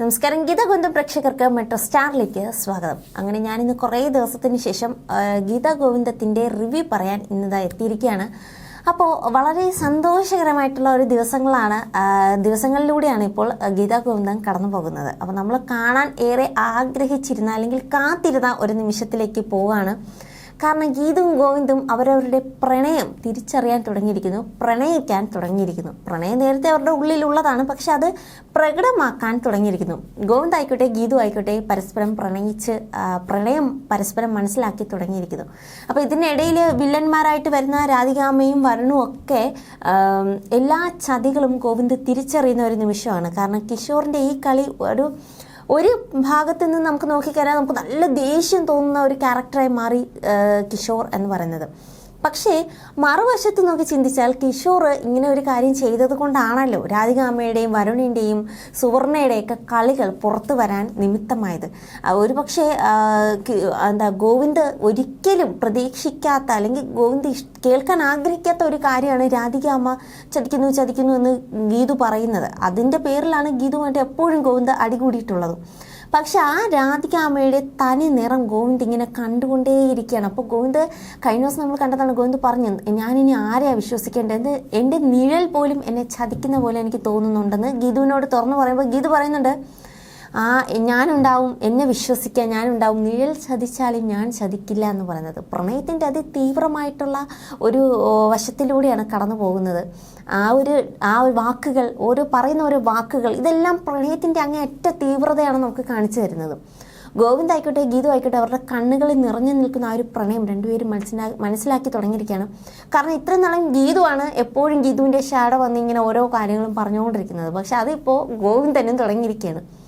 നമസ്കാരം. ഗീത ഗോവിന്ദം പ്രേക്ഷകർക്ക് മെട്രോ സ്റ്റാറിലേക്ക് സ്വാഗതം. അങ്ങനെ ഞാൻ ഞാനിന്ന് കുറേ ദിവസത്തിന് ശേഷം ആ, ഗീത ഗോവിന്ദത്തിന്റെ റിവ്യൂ പറയാൻ ഇന്നിതാ എത്തിയിരിക്കുകയാണ്. അപ്പോൾ വളരെ സന്തോഷകരമായിട്ടുള്ള ഒരു ദിവസങ്ങളാണ് ദിവസങ്ങളിലൂടെയാണ് ഇപ്പോൾ ഗീതാ ഗോവിന്ദം കടന്നു പോകുന്നത്. അപ്പോൾ നമ്മൾ കാണാൻ ഏറെ ആഗ്രഹിച്ചിരുന്ന അല്ലെങ്കിൽ കാത്തിരുന്ന ഒരു നിമിഷത്തിലേക്ക് പോവുകയാണ്. കാരണം ഗീതവും ഗോവിന്ദും അവരവരുടെ പ്രണയം തിരിച്ചറിയാൻ തുടങ്ങിയിരിക്കുന്നു പ്രണയിക്കാൻ തുടങ്ങിയിരിക്കുന്നു. പ്രണയം നേരത്തെ അവരുടെ ഉള്ളിലുള്ളതാണ് പക്ഷെ അത് പ്രകടമാക്കാൻ തുടങ്ങിയിരിക്കുന്നു. ഗോവിന്ദ് ആയിക്കോട്ടെ ഗീതു ആയിക്കോട്ടെ പരസ്പരം പ്രണയിച്ച് പ്രണയം പരസ്പരം മനസ്സിലാക്കി തുടങ്ങിയിരിക്കുന്നു. അപ്പോൾ ഇതിനിടയിൽ വില്ലന്മാരായിട്ട് വരുന്ന രാധികാമയും വരുണും ഒക്കെ എല്ലാ ചതികളും ഗോവിന്ദ് തിരിച്ചറിയുന്ന ഒരു നിമിഷമാണ്. കാരണം കിഷോറിന്റെ ഈ കളി ഒരു ഒരു ഭാഗത്ത് നിന്ന് നമുക്ക് നോക്കിക്കഴിഞ്ഞാൽ നമുക്ക് നല്ല ദേഷ്യം തോന്നുന്ന ഒരു ക്യാരക്ടറായി മാറി കിഷോർ എന്ന് പറയുന്നത്. പക്ഷേ മറുവശത്ത് നോക്കി ചിന്തിച്ചാൽ കിഷോർ ഇങ്ങനെ ഒരു കാര്യം ചെയ്തത് കൊണ്ടാണല്ലോ രാധികാമ്മയുടെയും വരുണിന്റെയും സുവർണയുടെയൊക്കെ കളികൾ പുറത്തു വരാൻ നിമിത്തമായത്. ഒരു പക്ഷേ എന്താ ഗോവിന്ദ് ഒരിക്കലും പ്രതീക്ഷിക്കാത്ത അല്ലെങ്കിൽ ഗോവിന്ദ് കേൾക്കാൻ ആഗ്രഹിക്കാത്ത ഒരു കാര്യമാണ് രാധികാമ്മ ചതിക്കുന്നു ചതിക്കുന്നു എന്ന് ഗീതു പറയുന്നത്. അതിന്റെ പേരിലാണ് ഗീതുമായിട്ട് എപ്പോഴും ഗോവിന്ദ് അടികൂടിയിട്ടുള്ളത്. പക്ഷെ ആ രാധികാമ്മയുടെ തനി നിറം ഗോവിന്ദ് ഇങ്ങനെ കണ്ടുകൊണ്ടേയിരിക്കുകയാണ്. അപ്പോൾ ഗോവിന്ദ് കഴിഞ്ഞ ദിവസം നമ്മൾ കണ്ടതാണ് ഗോവിന്ദ് പറഞ്ഞത് ഞാനിനി ആരെയാ വിശ്വസിക്കേണ്ടത്? എന്റെ നിഴൽ പോലും എന്നെ ചതിക്കുന്ന പോലെ എനിക്ക് തോന്നുന്നുണ്ടെന്ന് ഗീതുവിനോട് തുറന്നു പറയുമ്പോൾ ഗീതു പറയുന്നുണ്ട് ആ ഞാനുണ്ടാവും എന്നെ വിശ്വസിക്കാൻ ഞാനുണ്ടാവും. നിഴൽ ചതിച്ചാലും ഞാൻ ചതിക്കില്ല എന്ന് പറയുന്നത്. പ്രണയത്തിന്റെ അതിതീവ്രമായിട്ടുള്ള ഒരു വശത്തിലൂടെയാണ് കടന്നു പോകുന്നത്. ആ ഒരു ആ ഒരു വാക്കുകൾ ഓരോ പറയുന്ന ഓരോ വാക്കുകൾ ഇതെല്ലാം പ്രണയത്തിന്റെ അങ്ങേയറ്റ തീവ്രതയാണ് നമുക്ക് കാണിച്ചു തരുന്നത്. ഗോവിന്ദ് ആയിക്കോട്ടെ ഗീതു ആയിക്കോട്ടെ അവരുടെ കണ്ണുകളിൽ നിറഞ്ഞു നിൽക്കുന്ന ആ ഒരു പ്രണയം രണ്ടുപേരും മനസ്സിലാ മനസ്സിലാക്കി തുടങ്ങിയിരിക്കുകയാണ്. കാരണം ഇത്രയും നാളും ഗീതുവാണ് എപ്പോഴും ഗീതുവിന്റെ ഷാഡോ വന്ന് ഇങ്ങനെ ഓരോ കാര്യങ്ങളും പറഞ്ഞുകൊണ്ടിരിക്കുന്നത്. പക്ഷെ അതിപ്പോൾ ഗോവിന്ദനും തുടങ്ങിയിരിക്കുകയാണ്.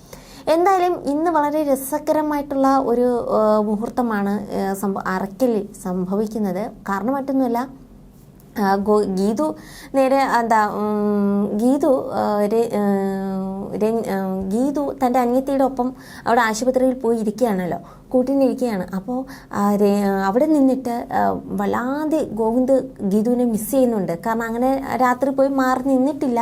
എന്തായാലും ഇന്ന് വളരെ രസകരമായിട്ടുള്ള ഒരു മുഹൂർത്തമാണ് സംഭവ സംഭ സംഭവിക്കുന്നത്. കാരണം മറ്റൊന്നുമല്ല ഗീതു നേരെ എന്താ ഗീതു ഗീതു തന്റെ അനിയത്തിയുടെ ഒപ്പം അവിടെ ആശുപത്രിയിൽ പോയി ഇരിക്കുകയാണല്ലോ കൂട്ടിനിരിക്കുകയാണ്. അപ്പോൾ അവിടെ നിന്നിട്ട് വല്ലാതെ ഗോവിന്ദ് ഗീതുവിനെ മിസ് ചെയ്യുന്നുണ്ട്. കാരണം അങ്ങനെ രാത്രി പോയി മാറി നിന്നിട്ടില്ല.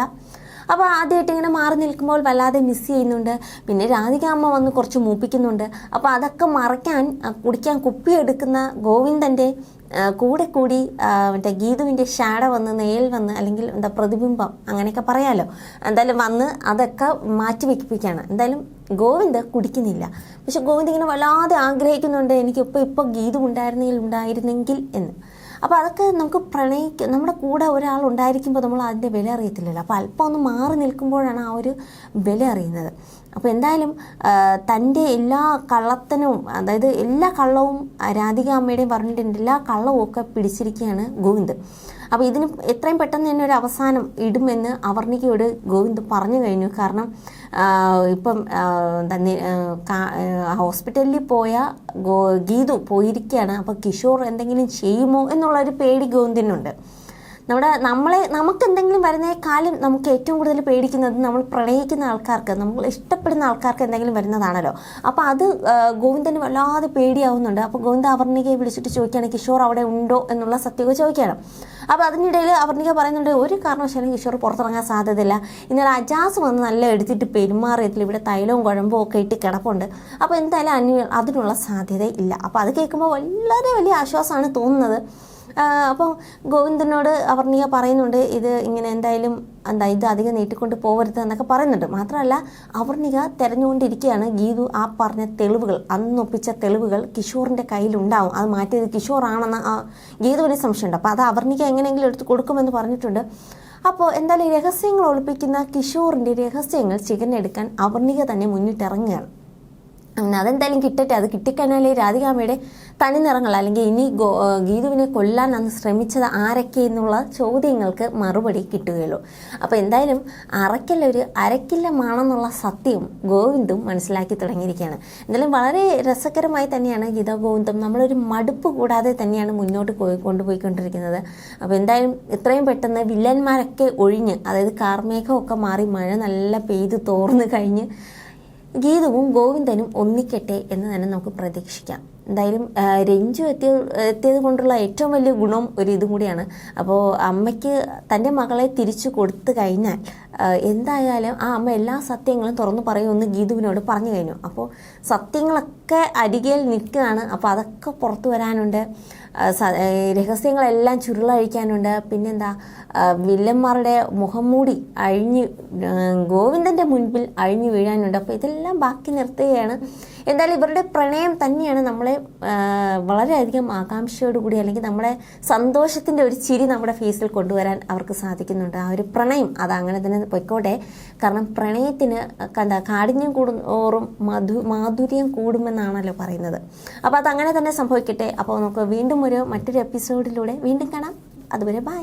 അപ്പോൾ ആദ്യമായിട്ട് ഇങ്ങനെ മാറി നിൽക്കുമ്പോൾ വല്ലാതെ മിസ് ചെയ്യുന്നുണ്ട്. പിന്നെ രാധിക അമ്മ വന്ന് കുറച്ച് മൂപ്പിക്കുന്നുണ്ട്. അപ്പോൾ അതൊക്കെ മറയ്ക്കാൻ കുടിക്കാൻ കുപ്പിയെടുക്കുന്ന ഗോവിന്ദന്റെ കൂടെ കൂടി മറ്റേ ഗീതുവിന്റെ ഷാഡ വന്ന് നേൽ വന്ന് അല്ലെങ്കിൽ എന്താ പ്രതിബിംബം അങ്ങനെയൊക്കെ പറയാമല്ലോ എന്തായാലും വന്ന് അതൊക്കെ മാറ്റി വെക്കിപ്പിക്കുകയാണ് എന്തായാലും ഗോവിന്ദ് കുടിക്കുന്നില്ല. പക്ഷെ ഗോവിന്ദ് ഇങ്ങനെ വല്ലാതെ ആഗ്രഹിക്കുന്നുണ്ട്. എനിക്കിപ്പോൾ ഇപ്പോൾ ഗീതു ഉണ്ടായിരുന്നെങ്കിൽ ഉണ്ടായിരുന്നെങ്കിൽ എന്ന്. അപ്പോൾ അതൊക്കെ നമുക്ക് പ്രണയിക്ക നമ്മുടെ കൂടെ ഒരാൾ ഉണ്ടായിരിക്കുമ്പോൾ നമ്മൾ അതിന്റെ വില അറിയത്തില്ലല്ലോ. അപ്പോൾ അല്പം ഒന്ന് മാറി നിൽക്കുമ്പോഴാണ് ആ ഒരു വില അറിയുന്നത്. അപ്പോൾ എന്തായാലും തന്റെ എല്ലാ കള്ളത്തനവും അതായത് എല്ലാ കള്ളവും രാധിക അമ്മയുടെയും പറഞ്ഞിട്ടുണ്ട്. എല്ലാ കള്ളവും ഒക്കെ പിടിച്ചിരിക്കുകയാണ് ഗോവിന്ദ്. അപ്പോൾ ഇതിന് എത്രയും പെട്ടെന്ന് തന്നെ ഒരു അവസാനം ഇടുമെന്ന് അവർണിക്കോട് ഗോവിന്ദ് പറഞ്ഞു കഴിഞ്ഞു. കാരണം ഇപ്പം ആ, എന്താ നി- ആ, കാ- ആ, ഹോസ്പിറ്റലിൽ പോയ ഗീതു പോയിരിക്കുകയാണ്. അപ്പോൾ കിഷോർ എന്തെങ്കിലും ചെയ്യുമോ എന്നുള്ളൊരു പേടി ഗോവിന്ദിനുണ്ട്. നമ്മുടെ നമ്മളെ നമുക്ക് എന്തെങ്കിലും വരുന്നേക്കാളും നമുക്ക് ഏറ്റവും കൂടുതൽ പേടിക്കുന്നത് നമ്മൾ പ്രണയിക്കുന്ന ആൾക്കാർക്ക് നമ്മൾ ഇഷ്ടപ്പെടുന്ന ആൾക്കാർക്ക് എന്തെങ്കിലും വരുന്നതാണല്ലോ. അപ്പോൾ അത് ഗോവിന്ദന് വല്ലാതെ പേടിയാവുന്നുണ്ട്. അപ്പോൾ ഗോവിന്ദ അവർണികയെ വിളിച്ചിട്ട് ചോദിക്കുകയാണ് കിഷോർ അവിടെ ഉണ്ടോ എന്നുള്ള സത്യമൊക്കെ ചോദിക്കുകയാണ്. അപ്പോൾ അതിനിടയിൽ അവർണിക പറയുന്നുണ്ട് ഒരു കാരണവശാലും കിഷോർ പുറത്തിറങ്ങാൻ സാധ്യതയില്ല. ഇന്നലെ അജാസ് വന്ന് നല്ല എടുത്തിട്ട് പെരുമാറിയതിൽ ഇവിടെ തൈലവും കുഴമ്പും ഒക്കെ ഇട്ട് കിടപ്പുണ്ട്. അപ്പോൾ എന്തായാലും അതിനുള്ള സാധ്യത ഇല്ല അപ്പോൾ അത് കേൾക്കുമ്പോൾ വളരെ വലിയ ആശ്വാസമാണ് തോന്നുന്നത്. അപ്പോൾ ഗോവിന്ദനോട് അവർണിയ പറയുന്നുണ്ട് ഇത് ഇങ്ങനെ എന്തായാലും എന്താ ഇത് അധികം നീട്ടിക്കൊണ്ട് പോകരുത് എന്നൊക്കെ പറയുന്നുണ്ട്. മാത്രമല്ല അവർണിക തിരഞ്ഞുകൊണ്ടിരിക്കുകയാണ്. ഗീതു ആ പറഞ്ഞ തെളിവുകൾ അന്നൊപ്പിച്ച തെളിവുകൾ കിഷോറിന്റെ കയ്യിലുണ്ടാവും. അത് മാറ്റിയത് കിഷോറാണെന്ന് ഗീതുവിന് സംശയമുണ്ട്. അപ്പോൾ അത് അവർണിക എങ്ങനെയെങ്കിലും എടുത്ത് കൊടുക്കുമെന്ന് പറഞ്ഞിട്ടുണ്ട്. അപ്പോൾ എന്തായാലും രഹസ്യങ്ങൾ ഒളിപ്പിക്കുന്ന കിഷോറിന്റെ രഹസ്യങ്ങൾ ചികഞ്ഞെടുക്കാൻ അവർണിക തന്നെ മുന്നിട്ടിറങ്ങുകയാണ്. അതെന്തായാലും കിട്ടട്ടെ. അത് കിട്ടിക്കഴിഞ്ഞാൽ രാധികാമ്മയുടെ തനിനിറങ്ങൾ അല്ലെങ്കിൽ ഇനി ഗീതുവിനെ കൊല്ലാൻ അന്ന് ശ്രമിച്ചത് ആരൊക്കെ എന്നുള്ള ചോദ്യങ്ങൾക്ക് മറുപടി കിട്ടുകയുള്ളൂ. അപ്പോൾ എന്തായാലും അറയ്ക്കലൊരു അരക്കില്ലമാണെന്നുള്ള സത്യം ഗോവിന്ദും മനസ്സിലാക്കി തുടങ്ങിയിരിക്കുകയാണ്. എന്തായാലും വളരെ രസകരമായി തന്നെയാണ് ഗീത ഗോവിന്ദം. നമ്മളൊരു മടുപ്പ് കൂടാതെ തന്നെയാണ് മുന്നോട്ട് പോയി കൊണ്ടുപോയിക്കൊണ്ടിരിക്കുന്നത്. അപ്പോൾ എന്തായാലും ഇത്രയും പെട്ടെന്ന് വില്ലന്മാരൊക്കെ ഒഴിഞ്ഞ് അതായത് കാർമേഘമൊക്കെ മാറി മഴ നല്ല പെയ്ത് തോർന്നു കഴിഞ്ഞ് ഗീതവും ഗോവിന്ദനും ഒന്നിക്കട്ടെ എന്ന് തന്നെ നമുക്ക് പ്രതീക്ഷിക്കാം. എന്തായാലും രഞ്ജു എത്തിയ എത്തിയത് കൊണ്ടുള്ള ഏറ്റവും വലിയ ഗുണം ഒരു ഇതും കൂടിയാണ്. അപ്പോൾ അമ്മയ്ക്ക് തന്റെ മകളെ തിരിച്ചു കൊടുത്തു കഴിഞ്ഞാൽ എന്തായാലും ആ അമ്മ എല്ലാ സത്യങ്ങളും തുറന്നു പറയുമെന്ന് ഗീതുവിനോട് പറഞ്ഞു കഴിഞ്ഞു. അപ്പോൾ സത്യങ്ങളൊക്കെ അരികയിൽ നിൽക്കുകയാണ്. അപ്പോൾ അതൊക്കെ പുറത്തു വരാനുണ്ട്. രഹസ്യങ്ങളെല്ലാം ചുരുളഴിക്കാനുണ്ട്. പിന്നെന്താ വില്ലന്മാരുടെ മുഖം മൂടി അഴിഞ്ഞ് ഗോവിന്ദന്റെ മുൻപിൽ അഴിഞ്ഞു വീഴാനുണ്ട്. അപ്പോൾ ഇതെല്ലാം ബാക്കി നിർത്തുകയാണ്. എന്തായാലും ഇവരുടെ പ്രണയം തന്നെയാണ് നമ്മളെ വളരെയധികം ആകാംക്ഷയോടുകൂടി അല്ലെങ്കിൽ നമ്മളെ സന്തോഷത്തിന്റെ ഒരു ചിരി നമ്മുടെ ഫേസിൽ കൊണ്ടുവരാൻ അവർക്ക് സാധിക്കുന്നുണ്ട്. ആ ഒരു പ്രണയം അത് അങ്ങനെ തന്നെ പൊയ്ക്കോട്ടെ. കാരണം പ്രണയത്തിന് എന്താ കാഠിന്യം കൂടുന്നോറും മധു മാധുര്യം കൂടുമെന്നാണല്ലോ പറയുന്നത്. അപ്പോൾ അതങ്ങനെ തന്നെ സംഭവിക്കട്ടെ. അപ്പോൾ നമുക്ക് വീണ്ടും ഒരു മറ്റൊരു എപ്പിസോഡിലൂടെ വീണ്ടും കാണാം. അതുവരെ ബൈ.